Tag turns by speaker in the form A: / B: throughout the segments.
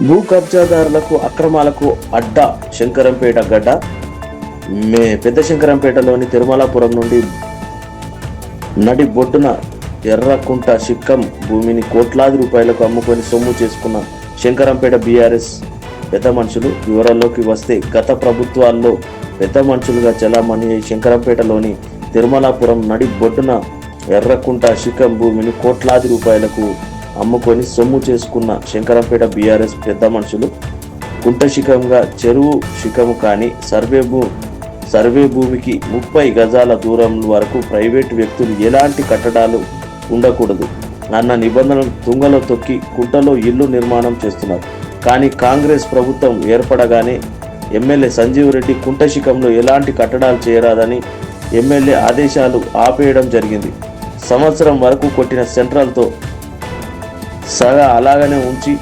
A: భూ కబ్జాదారులకు అక్రమాలకు అడ్డ శంకరంపేట గడ్డ. మే పెద్ద శంకరంపేటలోని తిరుమలాపురం నుండి నడి బొడ్డున ఎర్రకుంట శిక్కం భూమిని కోట్లాది రూపాయలకు అమ్ముకొని సొమ్ము చేసుకున్న శంకరంపేట బీఆర్ఎస్ పెద్ద మనుషులు వివరాల్లోకి వస్తే గత ప్రభుత్వాల్లో పెద్ద మనుషులుగా చలామణి శంకరంపేటలోని తిరుమలాపురం నడి బొడ్డున ఎర్రకుంట శిఖం భూమిని కోట్లాది రూపాయలకు అమ్ముకొని సొమ్ము చేసుకున్న శంకరంపేట బీఆర్ఎస్ పెద్ద మనుషులు కుంట శిఖంగా చెరువు శిఖము కానీ సర్వే భూ సర్వే భూమికి ముప్పై గజాల దూరం వరకు ప్రైవేటు వ్యక్తులు ఎలాంటి కట్టడాలు ఉండకూడదు. అన్న నిబంధనలు తుంగలో తొక్కి కుంటలో ఇల్లు నిర్మాణం చేస్తున్నారు. కానీ కాంగ్రెస్ ప్రభుత్వం ఏర్పడగానే ఎమ్మెల్యే సంజీవ్ రెడ్డి కుంటశిఖంలో ఎలాంటి కట్టడాలు చేయరాదని ఎమ్మెల్యే ఆదేశాలు ఆపేయడం జరిగింది. సంవత్సరం వరకు కొట్టిన సెంట్రల్తో సగా అలాగనే ఉంచి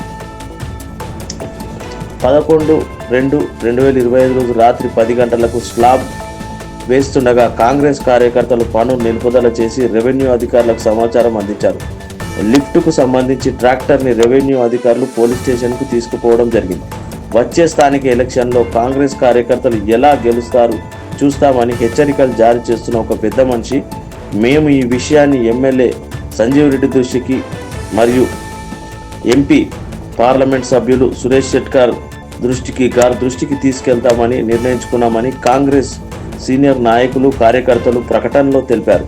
A: పదకొండు రెండు రెండు వేల ఇరవై ఐదు రోజు రాత్రి పది గంటలకు స్లాబ్ వేస్తుండగా కాంగ్రెస్ కార్యకర్తలు పనులు నిలుపుదల చేసి రెవెన్యూ అధికారులకు సమాచారం అందించారు. లిఫ్ట్కు సంబంధించి ట్రాక్టర్ని రెవెన్యూ అధికారులు పోలీస్ స్టేషన్కు తీసుకుపోవడం జరిగింది. వచ్చే స్థానిక ఎలక్షన్లో కాంగ్రెస్ కార్యకర్తలు ఎలా గెలుస్తారు చూస్తామని హెచ్చరికలు జారీ చేస్తున్న ఒక పెద్ద మనిషి మేము ఈ విషయాన్ని ఎమ్మెల్యే సంజీవ్ రెడ్డి దృష్టికి మరియు ఎంపీ పార్లమెంట్ సభ్యులు సురేష్ షెట్కర్ దృష్టికి గారి దృష్టికి తీసుకెళ్తామని నిర్ణయించుకున్నామని కాంగ్రెస్ సీనియర్ నాయకులు కార్యకర్తలు ప్రకటనలో తెలిపారు.